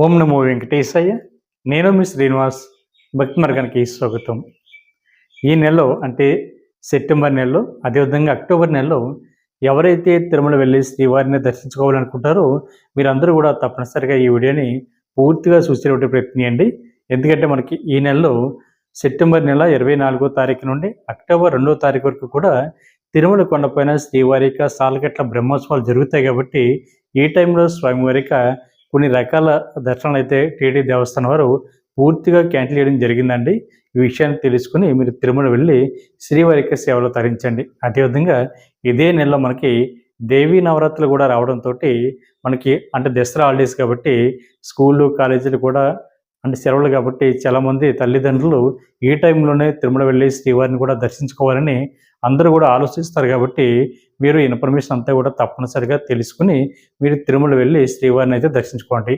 ఓం నమో వెంకటేశయ్య. నేను మీ శ్రీనివాస్. భక్తి మార్గానికి స్వాగతం. ఈ నెలలో అంటే సెప్టెంబర్ నెలలో అదేవిధంగా అక్టోబర్ నెలలో ఎవరైతే తిరుమల వెళ్ళి శ్రీవారిని దర్శించుకోవాలనుకుంటారో మీరందరూ కూడా తప్పనిసరిగా ఈ వీడియోని పూర్తిగా చూసేటువంటి ప్రయత్నం చేయండి. ఎందుకంటే మనకి ఈ నెలలో సెప్టెంబర్ నెల ఇరవై నాలుగో తారీఖు నుండి అక్టోబర్ రెండో తారీఖు వరకు కూడా తిరుమల కొండపైన శ్రీవారిక సాలగట్ల బ్రహ్మోత్సవాలు జరుగుతాయి కాబట్టి ఈ టైంలో స్వామివారిక కొన్ని రకాల దర్శనాలు అయితే టీటీ దేవస్థానం వారు పూర్తిగా క్యాన్సిల్ చేయడం జరిగిందండి. ఈ విషయాన్ని తెలుసుకుని మీరు తిరుమల వెళ్ళి శ్రీవారికి సేవలు తరించండి. అదేవిధంగా ఇదే నెలలో మనకి దేవీ నవరాత్రులు కూడా రావడంతో మనకి అంటే దసరా హాలిడేస్ కాబట్టి స్కూళ్ళు కాలేజీలు కూడా అంటే సెలవులు కాబట్టి చాలామంది తల్లిదండ్రులు ఈ టైంలోనే తిరుమల వెళ్ళి శ్రీవారిని కూడా దర్శించుకోవాలని అందరూ కూడా ఆలోచిస్తారు కాబట్టి మీరు ఇన్ఫర్మేషన్ అంతా కూడా తప్పనిసరిగా తెలుసుకుని మీరు తిరుమల వెళ్ళి శ్రీవారిని అయితే దర్శించుకోండి.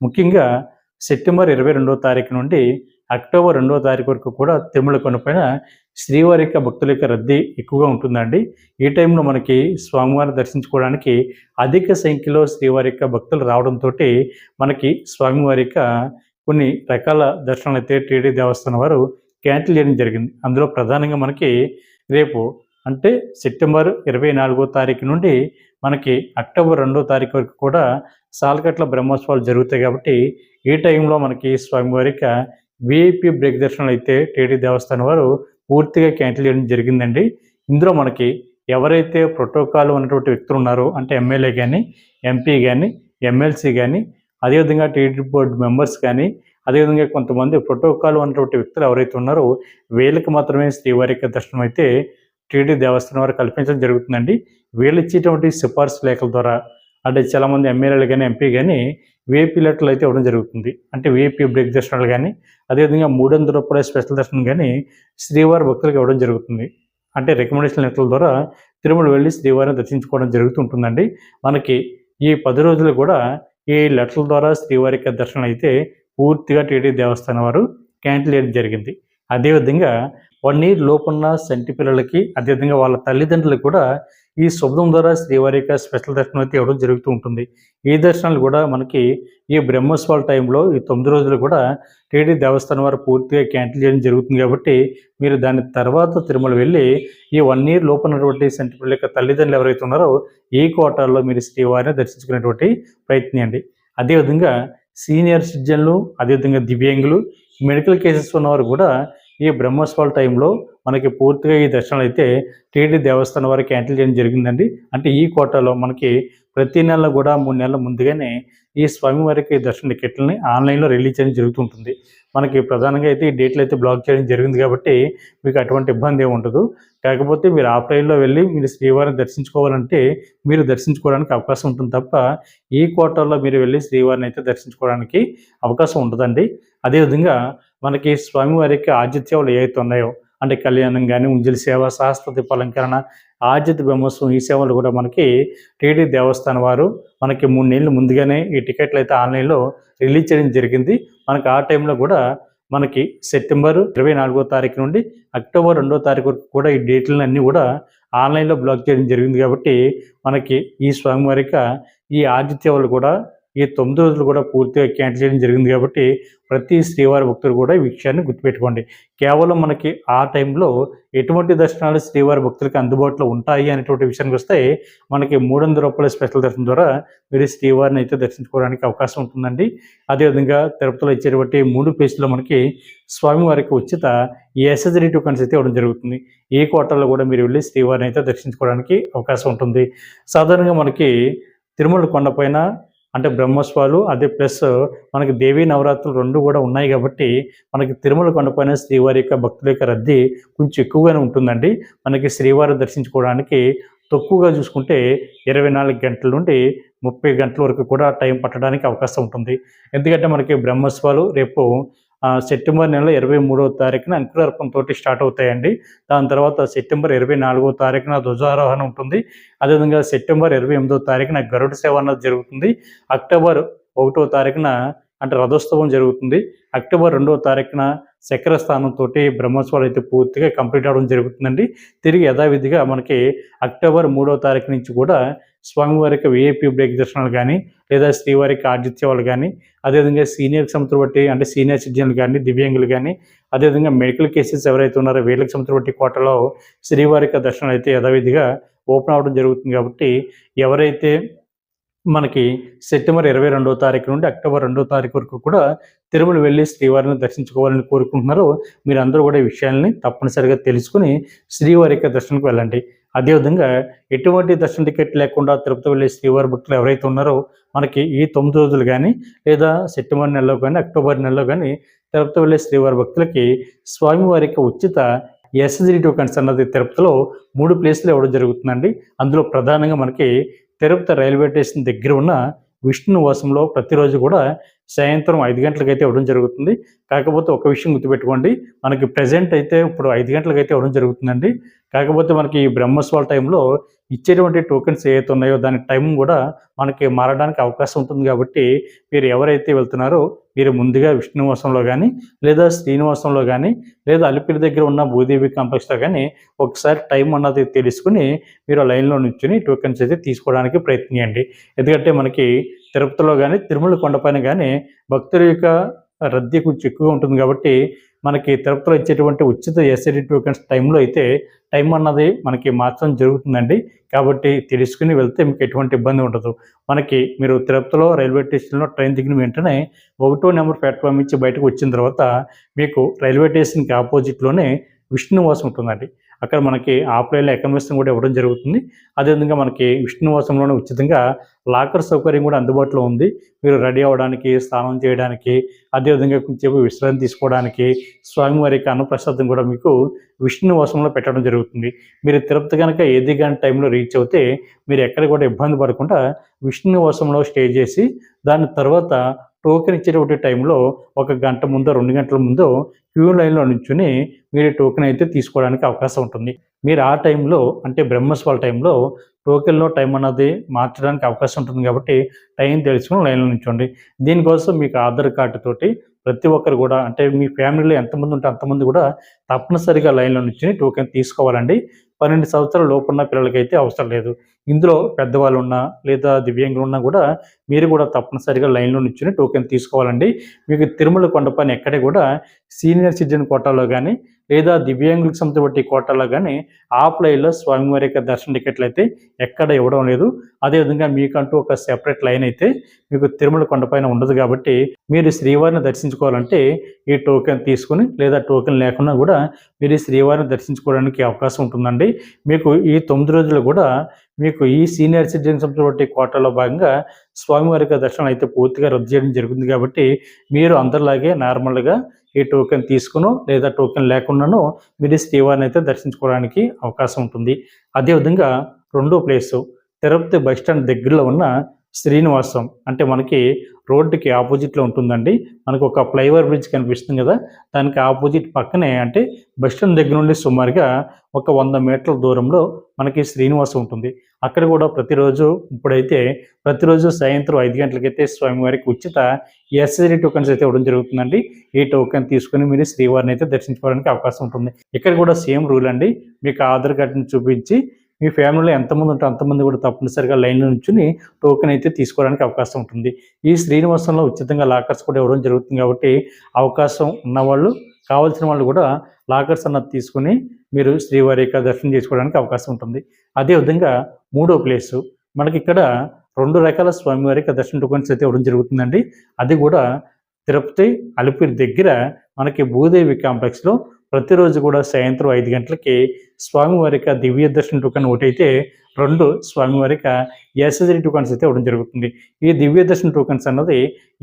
ముఖ్యంగా సెప్టెంబర్ ఇరవై రెండవ తారీఖు నుండి అక్టోబర్ రెండవ తారీఖు వరకు కూడా తిరుమల కొనపైన శ్రీవారి యొక్క భక్తుల యొక్క రద్దీ ఎక్కువగా ఉంటుందండి. ఈ టైంలో మనకి స్వామివారిని దర్శించుకోవడానికి అధిక సంఖ్యలో శ్రీవారి యొక్క భక్తులు రావడంతో మనకి స్వామివారి యొక్క కొన్ని రకాల దర్శనాలు అయితే టీడీ దేవస్థానం వారు క్యాన్సిల్ చేయడం జరిగింది. అందులో ప్రధానంగా మనకి రేపు అంటే సెప్టెంబర్ ఇరవై నాలుగో తారీఖు నుండి మనకి అక్టోబర్ రెండో తారీఖు వరకు కూడా సాలకట్ల బ్రహ్మోత్సవాలు జరుగుతాయి కాబట్టి ఈ టైంలో మనకి స్వామివారిక విఐపి బ్రేక్ దర్శనాలు అయితే టీడీ దేవస్థానం వారు పూర్తిగా క్యాన్సిల్ చేయడం జరిగిందండి. ఇందులో మనకి ఎవరైతే ప్రోటోకాల్ ఉన్నటువంటి వ్యక్తులు ఉన్నారో అంటే ఎమ్మెల్యే కానీ ఎంపీ కానీ ఎమ్మెల్సీ కానీ అదేవిధంగా టీడీ బోర్డు మెంబర్స్ కానీ అదేవిధంగా కొంతమంది ప్రోటోకాల్ ఉన్నటువంటి వ్యక్తులు ఎవరైతే ఉన్నారో వీళ్ళకి మాత్రమే శ్రీవారికి దర్శనం అయితే టీడీ దేవస్థానం వారు కల్పించడం జరుగుతుందండి. వీళ్ళు ఇచ్చేటువంటి సిఫార్సు లేఖల ద్వారా అంటే చాలామంది ఎమ్మెల్యేలు కానీ ఎంపీ కానీ వీఐపీ లెటర్లు అయితే ఇవ్వడం జరుగుతుంది. అంటే వీఐపీ బ్రేక్ దర్శనాలు కానీ అదేవిధంగా మూడు వందల రూపాయల స్పెషల్ దర్శనం కానీ శ్రీవారి భక్తులకు ఇవ్వడం జరుగుతుంది. అంటే రికమెండేషన్ లెటర్ల ద్వారా తిరుమల వెళ్ళి శ్రీవారిని దర్శించుకోవడం జరుగుతుంటుందండి మనకి ఈ పది రోజులు కూడా ఈ లెటర్ల ద్వారా శ్రీవారికి దర్శనం అయితే పూర్తిగా టీడీ దేవస్థానం వారు క్యాన్సిల్ చేయడం జరిగింది. అదేవిధంగా వన్ ఇయర్ లోపున్న సంటి పిల్లలకి అదేవిధంగా వాళ్ళ తల్లిదండ్రులకు కూడా ఈ శుభ్రం ద్వారా శ్రీవారి యొక్క స్పెషల్ దర్శనం అయితే ఇవ్వడం జరుగుతూ ఉంటుంది. ఈ దర్శనాలు కూడా మనకి ఈ బ్రహ్మోత్సవాల టైంలో ఈ తొమ్మిది రోజులు కూడా టీడీ దేవస్థానం వారు పూర్తిగా క్యాన్సిల్ చేయడం జరుగుతుంది కాబట్టి మీరు దాని తర్వాత తిరుమల వెళ్ళి ఈ వన్ ఇయర్ లోపలటువంటి సంటి పిల్లల యొక్క తల్లిదండ్రులు ఎవరైతే ఉన్నారో ఈ కోటాల్లో మీరు శ్రీవారిని దర్శించుకునేటువంటి ప్రయత్నించండి అదేవిధంగా సీనియర్ సిటిజన్లు అదేవిధంగా దివ్యాంగులు మెడికల్ కేసెస్ ఉన్నవారు కూడా ఈ బ్రహ్మోత్సవాల టైంలో మనకి పూర్తిగా ఈ దర్శనాలు అయితే టీడీ దేవస్థానం వారు క్యాన్సిల్ చేయడం జరిగిందండి. అంటే ఈ కోటాలో మనకి ప్రతి నెల కూడా మూడు నెలల ముందుగానే ఈ స్వామివారికి దర్శన టికెట్లని ఆన్లైన్లో రిలీజ్ చేయడం జరుగుతుంటుంది. మనకి ప్రధానంగా అయితే ఈ డేట్లు అయితే బ్లాక్ చేయడం జరిగింది కాబట్టి మీకు అటువంటి ఇబ్బంది ఏమి ఉండదు. కాకపోతే మీరు ఆఫ్లైన్లో వెళ్ళి మీరు శ్రీవారిని దర్శించుకోవాలంటే మీరు దర్శించుకోవడానికి అవకాశం ఉంటుంది తప్ప ఈ కోటాలో మీరు వెళ్ళి శ్రీవారిని అయితే దర్శించుకోవడానికి అవకాశం ఉండదండి. అదేవిధంగా మనకి స్వామివారికి ఆతిథ్యాలు ఏవైతే ఉన్నాయో అంటే కళ్యాణం కానీ ఉంజలి సేవ శాస్త్ర దీపాలంకరణ ఆద్యత బ్రహ్మోత్సవం ఈ సేవలు కూడా మనకి టీడీ దేవస్థానం వారు మనకి మూడు నెలలు ముందుగానే ఈ టికెట్లు అయితే ఆన్లైన్లో రిలీజ్ చేయడం జరిగింది. మనకి ఆ టైంలో కూడా మనకి సెప్టెంబర్ ఇరవై నాలుగో తారీఖు నుండి అక్టోబర్ రెండో తారీఖు వరకు కూడా ఈ డేట్లను అన్నీ కూడా ఆన్లైన్లో బ్లాక్ చేయడం జరిగింది కాబట్టి మనకి ఈ స్వామివారిక ఈ ఆతిథ్యాలు కూడా ఈ తొమ్మిది రోజులు కూడా పూర్తిగా క్యాన్సిల్ చేయడం జరిగింది కాబట్టి ప్రతి శ్రీవారి భక్తులు కూడా ఈ విషయాన్ని గుర్తుపెట్టుకోండి. కేవలం మనకి ఆ టైంలో ఎటువంటి దర్శనాలు శ్రీవారి భక్తులకి అందుబాటులో ఉంటాయి అనేటువంటి విషయానికి వస్తే మనకి మూడు వందల రూపాయల స్పెషల్ దర్శనం ద్వారా మీరు శ్రీవారిని అయితే దర్శించుకోవడానికి అవకాశం ఉంటుందండి. అదేవిధంగా తిరుపతిలో ఇచ్చేటువంటి మూడు ప్లేసుల్లో మనకి స్వామివారికి ఉచిత ఎస్ఎస్డి టోకన్స్ అయితే ఇవ్వడం జరుగుతుంది. ఈ కోటల్లో కూడా మీరు వెళ్ళి శ్రీవారిని అయితే దర్శించుకోవడానికి అవకాశం ఉంటుంది. సాధారణంగా మనకి తిరుమల కొండపైన అంటే బ్రహ్మోత్సవాలు అదే ప్లస్ మనకి దేవీ నవరాత్రులు రెండు కూడా ఉన్నాయి కాబట్టి మనకి తిరుమల కొండపైన శ్రీవారి యొక్క భక్తుల యొక్క రద్దీ కొంచెం ఎక్కువగానే ఉంటుందండి. మనకి శ్రీవారి దర్శించుకోవడానికి తక్కువగా చూసుకుంటే ఇరవై నాలుగు గంటల నుండి ముప్పై గంటల వరకు కూడా టైం పట్టడానికి అవకాశం ఉంటుంది. ఎందుకంటే మనకి బ్రహ్మోత్సవాలు రేపు సెప్టెంబర్ నెల ఇరవై మూడవ తారీఖున అంకురార్పణతో స్టార్ట్ అవుతాయండి. దాని తర్వాత సెప్టెంబర్ ఇరవై నాలుగో తారీఖున ధ్వజారోహణ ఉంటుంది. అదేవిధంగా సెప్టెంబర్ ఇరవై ఎనిమిదో తారీఖున గరుడ సేవ అన్నది జరుగుతుంది. అక్టోబర్ ఒకటో తారీఖున అంటే రథోత్సవం జరుగుతుంది. అక్టోబర్ రెండవ తారీఖున చక్ర స్థానంతో బ్రహ్మోత్సవాలు అయితే పూర్తిగా కంప్లీట్ అవడం జరుగుతుందండి. తిరిగి యథావిధిగా మనకి అక్టోబర్ మూడవ తారీఖు నుంచి కూడా స్వామివారికి విఐపి బ్రేక్ దర్శనాలు కానీ లేదా శ్రీవారికి ఆతిథ్యాలు కానీ అదేవిధంగా సీనియర్ సంస్థలు బట్టి అంటే సీనియర్ సిటిజన్లు కానీ దివ్యాంగులు కానీ అదేవిధంగా మెడికల్ కేసెస్ ఎవరైతే ఉన్నారో వీళ్ళకి సంస్థలు బట్టి కోటలో శ్రీవారికి దర్శనాలు అయితే యథావిధిగా ఓపెన్ అవ్వడం జరుగుతుంది కాబట్టి ఎవరైతే మనకి సెప్టెంబర్ ఇరవై రెండవ తారీఖు నుండి అక్టోబర్ రెండవ తారీఖు వరకు కూడా తిరుమల వెళ్ళి శ్రీవారిని దర్శించుకోవాలని కోరుకుంటున్నారో మీరందరూ కూడా ఈ విషయాల్ని తప్పనిసరిగా తెలుసుకుని శ్రీవారి యొక్క దర్శనకు వెళ్ళండి. అదేవిధంగా ఎటువంటి దర్శన టికెట్ లేకుండా తిరుపతి వెళ్ళే శ్రీవారి భక్తులు ఎవరైతే ఉన్నారో మనకి ఈ తొమ్మిది రోజులు కానీ లేదా సెప్టెంబర్ నెలలో కానీ అక్టోబర్ నెలలో కానీ తిరుపతి వెళ్ళే శ్రీవారి భక్తులకి స్వామివారి యొక్క ఉచిత ఎస్ఎస్డి టోకన్స్ అన్నది తిరుపతిలో మూడు ప్లేస్లు ఇవ్వడం జరుగుతుందండి. అందులో ప్రధానంగా మనకి తిరుపతి రైల్వే స్టేషన్ దగ్గర ఉన్న విష్ణు నివాసంలో ప్రతిరోజు కూడా సాయంత్రం ఐదు గంటలకైతే ఇవ్వడం జరుగుతుంది. కాకపోతే ఒక విషయం గుర్తుపెట్టుకోండి. మనకి ప్రజెంట్ అయితే ఇప్పుడు ఐదు గంటలకైతే ఇవ్వడం జరుగుతుందండి. కాకపోతే మనకి ఈ బ్రహ్మోత్సవాల టైంలో ఇచ్చేటువంటి టోకెన్స్ ఏవైతే ఉన్నాయో దాని టైం కూడా మనకి మారడానికి అవకాశం ఉంటుంది కాబట్టి మీరు ఎవరైతే వెళ్తున్నారో మీరు ముందుగా విష్ణువాసంలో కానీ లేదా శ్రీనివాసంలో కానీ లేదా అలిపిరి దగ్గర ఉన్న భూదేవి కాంప్లెక్స్లో కానీ ఒకసారి టైం అన్నది తెలుసుకుని మీరు ఆ లైన్లో నుంచుని టోకెన్స్ అయితే తీసుకోవడానికి ప్రయత్నించండి ఎందుకంటే మనకి తిరుపతిలో కానీ తిరుమల కొండపైన కానీ భక్తుల యొక్క రద్దీ కొంచెం ఎక్కువగా ఉంటుంది కాబట్టి మనకి తిరుపతిలో ఇచ్చేటువంటి ఉచిత ఎస్ఐడి టోకెన్స్ టైంలో అయితే టైం అన్నది మనకి మార్చడం జరుగుతుందండి. కాబట్టి తెలుసుకుని వెళ్తే మీకు ఎటువంటి ఇబ్బంది ఉండదు. మనకి మీరు తిరుపతిలో రైల్వే స్టేషన్లో ట్రైన్ దిగిన వెంటనే ఒకటో నెంబర్ ప్లాట్ఫామ్ ఇచ్చి బయటకు వచ్చిన తర్వాత మీకు రైల్వే స్టేషన్కి ఆపోజిట్లోనే విష్ణువాసం ఉంటుందండి. అక్కడ మనకి ఆఫ్లైన్లో అకామిడేషన్ కూడా ఇవ్వడం జరుగుతుంది. అదేవిధంగా మనకి విష్ణువాసంలోనే ఉచితంగా లాకర్ సౌకర్యం కూడా అందుబాటులో ఉంది. మీరు రెడీ అవ్వడానికి స్నానం చేయడానికి అదేవిధంగా కొంచెం విశ్రాంతి తీసుకోవడానికి స్వామివారికి అన్నప్రసాదం కూడా మీకు విష్ణువాసంలో పెట్టడం జరుగుతుంది. మీరు తిరుపతి కనుక ఏది కానీ టైంలో రీచ్ అవుతే మీరు ఎక్కడ కూడా ఇబ్బంది పడకుండా విష్ణువాసంలో స్టే చేసి దాని తర్వాత టోకెన్ ఇచ్చేటువంటి టైంలో ఒక గంట ముందో రెండు గంటల ముందో క్యూ లైన్లో నుంచుని మీరు టోకెన్ అయితే తీసుకోవడానికి అవకాశం ఉంటుంది. మీరు ఆ టైంలో అంటే బ్రహ్మస్వాల టైంలో టోకెన్లో టైం అన్నది మార్చడానికి అవకాశం ఉంటుంది కాబట్టి టైం తెలుసుకుని లైన్లో నుంచోండి. దీనికోసం మీకు ఆధార్ కార్డు తోటి ప్రతి ఒక్కరు కూడా అంటే మీ ఫ్యామిలీలో ఎంతమంది ఉంటే అంతమంది కూడా తప్పనిసరిగా లైన్లో నుంచి టోకెన్ తీసుకోవాలండి. పన్నెండు సంవత్సరాల లోపున్న పిల్లలకైతే అవసరం లేదు. ఇందులో పెద్దవాళ్ళు ఉన్నా లేదా దివ్యాంగులు ఉన్నా కూడా మీరు కూడా తప్పనిసరిగా లైన్లో నుంచుని టోకెన్ తీసుకోవాలండి. మీకు తిరుమల కొండపైన ఎక్కడ కూడా సీనియర్ సిటిజన్ కోటాలో కానీ లేదా దివ్యాంగులకు సంబంధించిన కోటాలో కానీ ఆఫ్లైన్లో స్వామివారి యొక్క దర్శన టికెట్లు అయితే ఎక్కడ ఇవ్వడం లేదు. అదేవిధంగా మీకంటూ ఒక సెపరేట్ లైన్ అయితే మీకు తిరుమల కొండపైన ఉండదు కాబట్టి మీరు శ్రీవారిని దర్శించుకోవాలంటే ఈ టోకెన్ తీసుకుని లేదా టోకెన్ లేకుండా కూడా మీరు శ్రీవారిని దర్శించుకోవడానికి అవకాశం ఉంటుందండి. మీకు ఈ తొమ్మిది రోజులు కూడా మీకు ఈ సీనియర్ సిటిజన్స్ బట్టి కోటాలో భాగంగా స్వామివారి యొక్క దర్శనం అయితే పూర్తిగా రద్దు చేయడం జరుగుతుంది కాబట్టి మీరు అందరిలాగే నార్మల్గా ఈ టోకెన్ తీసుకునో లేదా టోకెన్ లేకుండానో మీరు శ్రీవారిని అయితే దర్శించుకోవడానికి అవకాశం ఉంటుంది. అదేవిధంగా రెండో ప్లేసు తిరుపతి బస్ స్టాండ్ దగ్గరలో ఉన్న శ్రీనివాసం. అంటే మనకి రోడ్డుకి ఆపోజిట్లో ఉంటుందండి. మనకు ఒక ఫ్లైఓవర్ బ్రిడ్జ్ కనిపిస్తుంది కదా దానికి ఆపోజిట్ పక్కనే అంటే బస్ స్టాండ్ దగ్గర నుండి సుమారుగా ఒక వంద మీటర్ల దూరంలో మనకి శ్రీనివాసం ఉంటుంది. అక్కడ కూడా ప్రతిరోజు ఇప్పుడైతే ప్రతిరోజు సాయంత్రం ఐదు గంటలకైతే స్వామివారికి ఉచిత ఎస్ఎస్డి టోకెన్స్ అయితే ఇవ్వడం జరుగుతుందండి. ఈ టోకెన్ తీసుకుని మీరు శ్రీవారిని అయితే దర్శించుకోవడానికి అవకాశం ఉంటుంది. ఇక్కడ కూడా సేమ్ రూల్ అండి. మీకు ఆధార్ కార్డుని చూపించి మీ ఫ్యామిలీలో ఎంతమంది ఉంటే అంతమంది కూడా తప్పనిసరిగా లైన్లో నుంచుని టోకెన్ అయితే తీసుకోవడానికి అవకాశం ఉంటుంది. ఈ శ్రీనివాసంలో ఉచితంగా లాకర్స్ కూడా ఇవ్వడం జరుగుతుంది కాబట్టి అవకాశం ఉన్నవాళ్ళు కావాల్సిన వాళ్ళు కూడా లాకర్స్ అన్నది తీసుకుని మీరు శ్రీవారి యొక్క దర్శనం చేసుకోవడానికి అవకాశం ఉంటుంది. అదేవిధంగా మూడో ప్లేసు మనకి ఇక్కడ రెండు రకాల స్వామివారి యొక్క దర్శన టోకన్స్ అయితే ఇవ్వడం జరుగుతుందండి. అది కూడా తిరుపతి అలిపిరి దగ్గర మనకి భూదేవి కాంప్లెక్స్లో ప్రతిరోజు కూడా సాయంత్రం ఐదు గంటలకి స్వామివారిక దివ్య దర్శన టోకన్ ఒకటైతే రెండు స్వామివారిక ఎస్ఎస్డి టోకన్స్ అయితే ఇవ్వడం జరుగుతుంది. ఈ దివ్య దర్శన టోకన్స్ అన్నది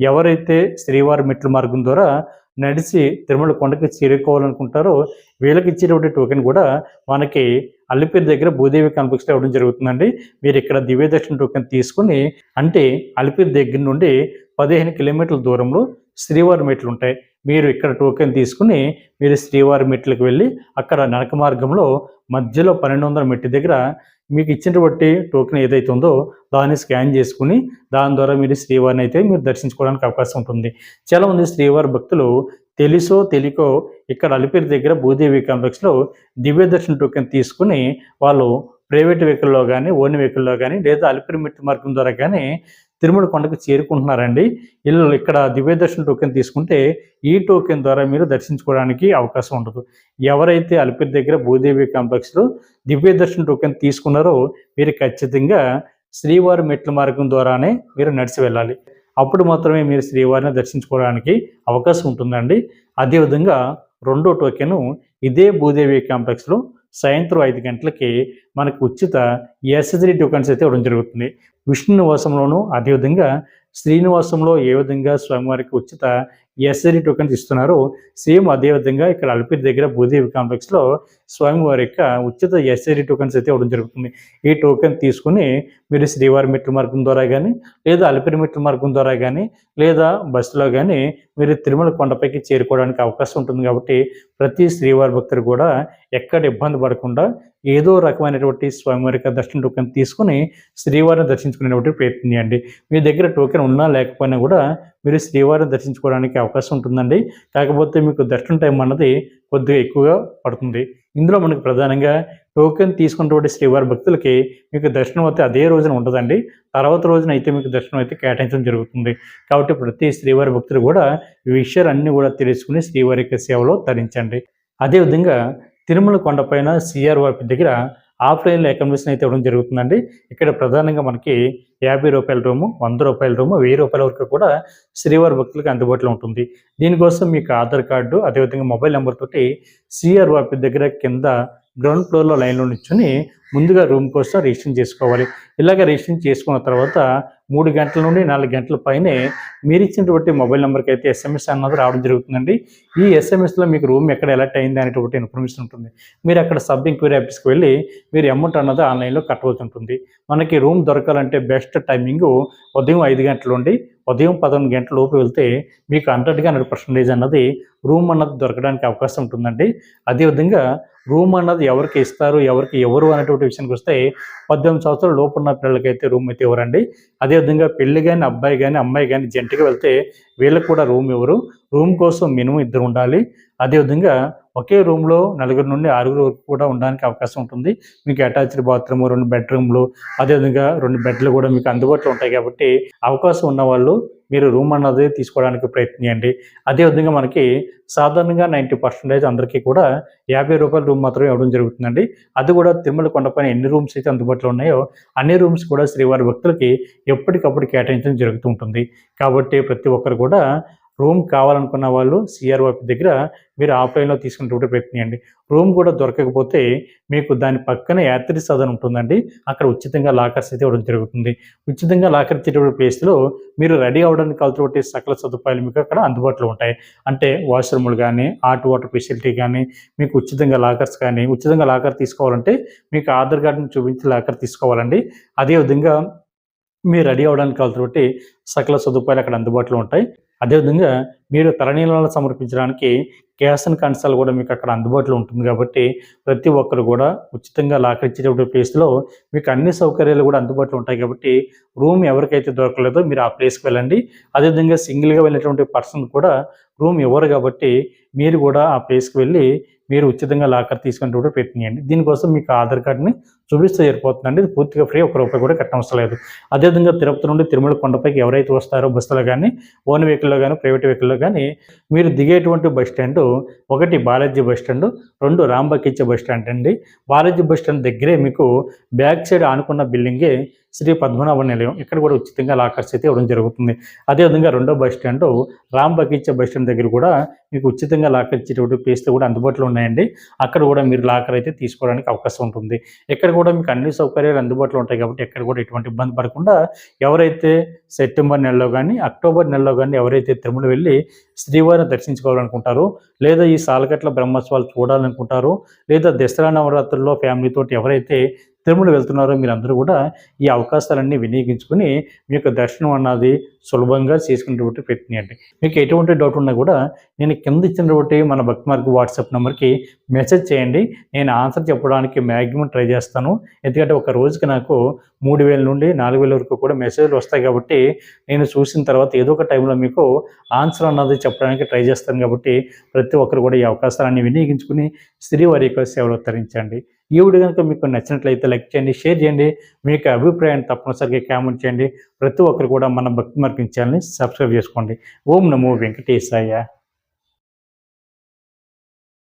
ఎవరైతే శ్రీవారి మెట్ల మార్గం ద్వారా నడిచి తిరుమల కొండకి చేరుకోవాలనుకుంటారో వీళ్ళకి ఇచ్చేటువంటి టోకెన్ కూడా మనకి అల్లిపేరు దగ్గర భూదేవి కాంప్లెక్స్లో ఇవ్వడం జరుగుతుందండి. మీరు ఇక్కడ దివ్యదర్శన టోకెన్ తీసుకుని అంటే అల్లిపేరు దగ్గర నుండి పదిహేను కిలోమీటర్ల దూరంలో శ్రీవారి మెట్లు ఉంటాయి. మీరు ఇక్కడ టోకెన్ తీసుకుని మీరు శ్రీవారి మెట్లకు వెళ్ళి అక్కడ నడక మార్గంలో మధ్యలో పన్నెండు వందల మెట్టి దగ్గర మీకు ఇచ్చినటువంటి టోకెన్ ఏదైతే ఉందో దాన్ని స్కాన్ చేసుకుని దాని ద్వారా మీరు శ్రీవారిని అయితే మీరు దర్శించుకోవడానికి అవకాశం ఉంటుంది. చాలామంది శ్రీవారి భక్తులు తెలుసో తెలియకో ఇక్కడ అలిపిరి దగ్గర భూదేవి కాంప్లెక్స్లో దివ్య దర్శన టోకెన్ తీసుకుని వాళ్ళు ప్రైవేట్ వెహికల్లో కానీ ఓన్ వెహికల్లో కానీ లేదా అలిపిరి మెట్టు మార్గం ద్వారా కానీ తిరుమల కొండకు చేరుకుంటున్నారండి. వీళ్ళు ఇక్కడ దివ్య దర్శన టోకెన్ తీసుకుంటే ఈ టోకెన్ ద్వారా మీరు దర్శించుకోవడానికి అవకాశం ఉండదు. ఎవరైతే అలిపిరి దగ్గర భూదేవి కాంప్లెక్స్లో దివ్య దర్శన టోకెన్ తీసుకున్నారో మీరు ఖచ్చితంగా శ్రీవారి మెట్ల మార్గం ద్వారానే మీరు నడిచి వెళ్ళాలి. అప్పుడు మాత్రమే మీరు శ్రీవారిని దర్శించుకోవడానికి అవకాశం ఉంటుందండి. అదేవిధంగా రెండో టోకెను ఇదే భూదేవి కాంప్లెక్స్లో సాయంత్రం ఐదు గంటలకి మనకు ఉచిత ఎస్ఎస్డి టోకెన్స్ అయితే ఇవ్వడం జరుగుతుంది. విష్ణు నివాసంలోనూ అదేవిధంగా శ్రీనివాసంలో ఏ విధంగా స్వామివారికి ఉచిత ఎస్ఎస్డి టోకెన్స్ ఇస్తున్నారు. సేమ్ అదేవిధంగా ఇక్కడ అల్పిరి దగ్గర భూదేవి కాంప్లెక్స్లో స్వామివారి యొక్క ఉచిత ఎస్ఎస్డి టోకెన్స్ అయితే ఇవ్వడం జరుగుతుంది. ఈ టోకెన్ తీసుకుని మీరు శ్రీవారి మెట్ల మార్గం ద్వారా కానీ లేదా అలిపిరి మెట్ల మార్గం ద్వారా కానీ లేదా బస్సులో కానీ మీరు తిరుమల కొండపైకి చేరుకోవడానికి అవకాశం ఉంటుంది కాబట్టి ప్రతి శ్రీవారి భక్తులు కూడా ఎక్కడ ఇబ్బంది పడకుండా ఏదో రకమైనటువంటి స్వామివారి యొక్క దర్శన టోకెన్ తీసుకుని శ్రీవారిని దర్శించుకునేటువంటి ప్రయత్నం చేయండి. మీ దగ్గర టోకెన్ ఉన్నా లేకపోయినా కూడా మీరు శ్రీవారిని దర్శించుకోవడానికి అవకాశం ఉంటుందండి. కాకపోతే మీకు దర్శనం టైం అన్నది కొద్దిగా ఎక్కువగా పడుతుంది. ఇందులో మనకు ప్రధానంగా టోకెన్ తీసుకున్నటువంటి శ్రీవారి భక్తులకి మీకు దర్శనం అయితే అదే రోజున ఉండదండి తర్వాత రోజున అయితే మీకు దర్శనం అయితే కేటాయించడం జరుగుతుంది. కాబట్టి ప్రతి శ్రీవారి భక్తులు కూడా ఈ విషయాలన్నీ కూడా తెలుసుకుని శ్రీవారి యొక్క సేవలో తరించండి. అదేవిధంగా తిరుమల కొండపైన సిఆర్వాపి దగ్గర ఆఫ్లైన్లో అకామిడేషన్ అయితే ఇవ్వడం జరుగుతుందండి. ఇక్కడ ప్రధానంగా మనకి యాభై రూపాయల రూము వంద రూపాయల రూము వెయ్యి రూపాయల వరకు కూడా శ్రీవారి భక్తులకు అందుబాటులో ఉంటుంది. దీనికోసం మీకు ఆధార్ కార్డు అదేవిధంగా మొబైల్ నెంబర్ తోటి సిఆర్వాపి దగ్గర కింద గ్రౌండ్ ఫ్లోర్లో లైన్లో నిల్చొని ముందుగా రూమ్ కోసం రిజిస్ట్రేషన్ చేసుకోవాలి. ఇలాగ రిజిస్ట్రేషన్ చేసుకున్న తర్వాత మూడు గంటల నుండి నాలుగు గంటల పైనే మీరు ఇచ్చినటువంటి మొబైల్ నెంబర్కి అయితే ఎస్ఎంఎస్ అన్నది రావడం జరుగుతుందండి. ఈ ఎస్ఎంఎస్లో మీకు రూమ్ ఎక్కడ ఎలర్ట్ అయింది అనేటువంటి ఇన్ఫర్మేషన్ ఉంటుంది. మీరు అక్కడ సబ్ ఎంక్వైరీ ఆఫీస్కి వెళ్ళి మీరు అమౌంట్ అన్నది ఆన్లైన్లో కట్టవలసి ఉంటుంది. మనకి రూమ్ దొరకాలంటే బెస్ట్ టైమింగ్ ఉదయం ఐదు గంటల నుండి ఉదయం పదకొండు గంటల లోపు వెళ్తే మీకు హండ్రెడ్గా హండ్రెడ్ పర్సెంటేజ్ అన్నది రూమ్ అన్నది దొరకడానికి అవకాశం ఉంటుందండి. అదేవిధంగా రూమ్ అన్నది ఎవరికి ఇస్తారు ఎవరికి ఎవరు అనేటువంటి విషయానికి వస్తే పద్దెనిమిది సంవత్సరాల లోపున్న పిల్లలకి పిల్లలకైతే రూమ్ అయితే ఇవ్వరండి. అదేవిధంగా పెళ్ళి కానీ అబ్బాయి కానీ అమ్మాయి కానీ జంటగా వెళ్తే వీళ్ళకి కూడా రూమ్ ఇవ్వరు. రూమ్ కోసం మినిమం ఇద్దరు ఉండాలి. అదేవిధంగా ఒకే రూమ్లో నలుగురు నుండి ఆరుగురు వరకు కూడా ఉండడానికి అవకాశం ఉంటుంది. మీకు అటాచ్డ్ బాత్రూమ్ రెండు బెడ్రూమ్లు అదేవిధంగా రెండు బెడ్లు కూడా మీకు అందుబాటులో ఉంటాయి కాబట్టి అవకాశం ఉన్న వాళ్ళు మీరు రూమ్ అన్నది తీసుకోవడానికి ప్రయత్నించండి. అదేవిధంగా మనకి సాధారణంగా నైంటీ పర్సెంటేజ్ అందరికీ కూడా యాభై రూపాయల రూమ్ మాత్రమే ఇవ్వడం జరుగుతుందండి. అది కూడా తిరుమల కొండపైన ఎన్ని రూమ్స్ అయితే అందుబాటులో ఉన్నాయో అన్ని రూమ్స్ కూడా శ్రీవారి భక్తులకి ఎప్పటికప్పుడు కేటాయించడం జరుగుతూ ఉంటుంది. కాబట్టి ప్రతి ఒక్కరు కూడా రూమ్ కావాలనుకున్న వాళ్ళు సిఆర్ఓపి దగ్గర మీరు ఆఫ్లైన్లో తీసుకునేటువంటి ప్రయత్నియండి రూమ్ కూడా దొరకకపోతే మీకు దాని పక్కన యాత్రి సదన్ ఉంటుందండి. అక్కడ ఉచితంగా లాకర్స్ అయితే ఇవ్వడం జరుగుతుంది. ఉచితంగా లాకర్ ఇచ్చేటువంటి ప్లేస్లో మీరు రెడీ అవ్వడానికి కావాల్సినటువంటి సకల సదుపాయాలు మీకు అక్కడ అందుబాటులో ఉంటాయి. అంటే వాష్రూములు కానీ హాట్ వాటర్ ఫెసిలిటీ కానీ మీకు ఉచితంగా లాకర్స్ కానీ ఉచితంగా లాకర్ తీసుకోవాలంటే మీకు ఆధార్ కార్డుని చూపించి లాకర్ తీసుకోవాలండి. అదేవిధంగా మీరు రెడీ అవ్వడానికి కాబట్టి సకల సదుపాయాలు అక్కడ అందుబాటులో ఉంటాయి. అదేవిధంగా మీరు తలనీలాలు సమర్పించడానికి క్యాష్ అండ్ కన్సల్ కూడా మీకు అక్కడ అందుబాటులో ఉంటుంది కాబట్టి ప్రతి ఒక్కరు కూడా ఉచితంగా లాకర్ ఇచ్చేటటువంటి ప్లేస్లో మీకు అన్ని సౌకర్యాలు కూడా అందుబాటులో ఉంటాయి కాబట్టి రూమ్ ఎవరికైతే దొరకలేదో మీరు ఆ ప్లేస్కి వెళ్ళండి. అదేవిధంగా సింగిల్గా వెళ్ళినటువంటి పర్సన్ కూడా రూమ్ ఇవ్వరు కాబట్టి మీరు కూడా ఆ ప్లేస్కి వెళ్ళి మీరు ఉచితంగా లాకర్ తీసుకునేటువంటి ప్రయత్నం చేయండి. దీనికోసం మీకు ఆధార్ కార్డుని చూపిస్తూ చేరిపోతుందండి ఇది పూర్తిగా ఫ్రీ ఒక రూపాయి కూడా కట్టనవసరం లేదు. అదేవిధంగా తిరుపతి నుండి తిరుమల కొండపైకి ఎవరైతే వస్తారో బస్సులో కానీ ఓన్ వెహికల్లో కానీ ప్రైవేట్ వెహికల్లో కానీ మీరు దిగేటువంటి బస్ స్టాండ్ ఒకటి బాలాజీ బస్ స్టాండ్ రెండు రాంబకిచ్చే బస్ స్టాండ్ అండి. బాలాజీ బస్ స్టాండ్ దగ్గరే మీకు బ్యాక్ సైడ్ ఆనుకున్న బిల్డింగే శ్రీ పద్మనాభ నిలయం. ఇక్కడ కూడా ఉచితంగా లాకర్స్ అయితే ఇవ్వడం జరుగుతుంది. అదేవిధంగా రెండో bus stand Ram Bagicha bus stand దగ్గర కూడా మీకు ఉచితంగా లాకర్ ఇచ్చేటువంటి ప్లేస్లు కూడా అందుబాటులో ఉన్నాయండి. అక్కడ కూడా మీరు లాకర్ అయితే తీసుకోవడానికి అవకాశం ఉంటుంది. ఇక్కడ కూడా మీకు అన్ని సౌకర్యాలు అందుబాటులో ఉంటాయి కాబట్టి ఎక్కడ కూడా ఎటువంటి ఇబ్బంది పడకుండా ఎవరైతే సెప్టెంబర్ నెలలో కానీ అక్టోబర్ నెలలో కానీ ఎవరైతే తిరుమల వెళ్ళి శ్రీవారిని దర్శించుకోవాలనుకుంటారో లేదా ఈ సాలకట్ల బ్రహ్మోత్సవాలు చూడాలనుకుంటారో లేదా దసరా నవరాత్రుల్లో ఫ్యామిలీతో ఎవరైతే తిరుమల వెళ్తున్నారో. మీరందరూ కూడా ఈ అవకాశాలన్నీ వినియోగించుకుని మీ యొక్క దర్శనం అన్నది సులభంగా చేసుకునేటువంటి పెట్టినాయండి మీకు ఎటువంటి డౌట్ ఉన్నా కూడా నేను కింద ఇచ్చినటువంటి మన భక్తి మార్గ వాట్సాప్ నెంబర్కి మెసేజ్ చేయండి. నేను ఆన్సర్ చెప్పడానికి మ్యాక్సిమం ట్రై చేస్తాను. ఎందుకంటే ఒక రోజుకి నాకు మూడు వేల నుండి నాలుగు వేల వరకు కూడా మెసేజ్లు వస్తాయి కాబట్టి నేను చూసిన తర్వాత ఏదో ఒక టైంలో మీకు ఆన్సర్ అన్నది చెప్పడానికి ట్రై చేస్తాను కాబట్టి ప్రతి ఒక్కరు కూడా ఈ అవకాశాలన్నీ వినియోగించుకుని శ్రీవారి యొక్క సేవలు తరించండి ఈ వీడియో కనుక మీకు నచ్చినట్లయితే లైక్ చేయండి షేర్ చేయండి. మీ యొక్క అభిప్రాయాన్ని తప్పనిసరిగా కామెంట్ చేయండి. ప్రతి ఒక్కరు కూడా మన భక్తి మార్గం ఛానల్ని సబ్స్క్రైబ్ చేసుకోండి. ఓం నమో వెంకటేశాయ.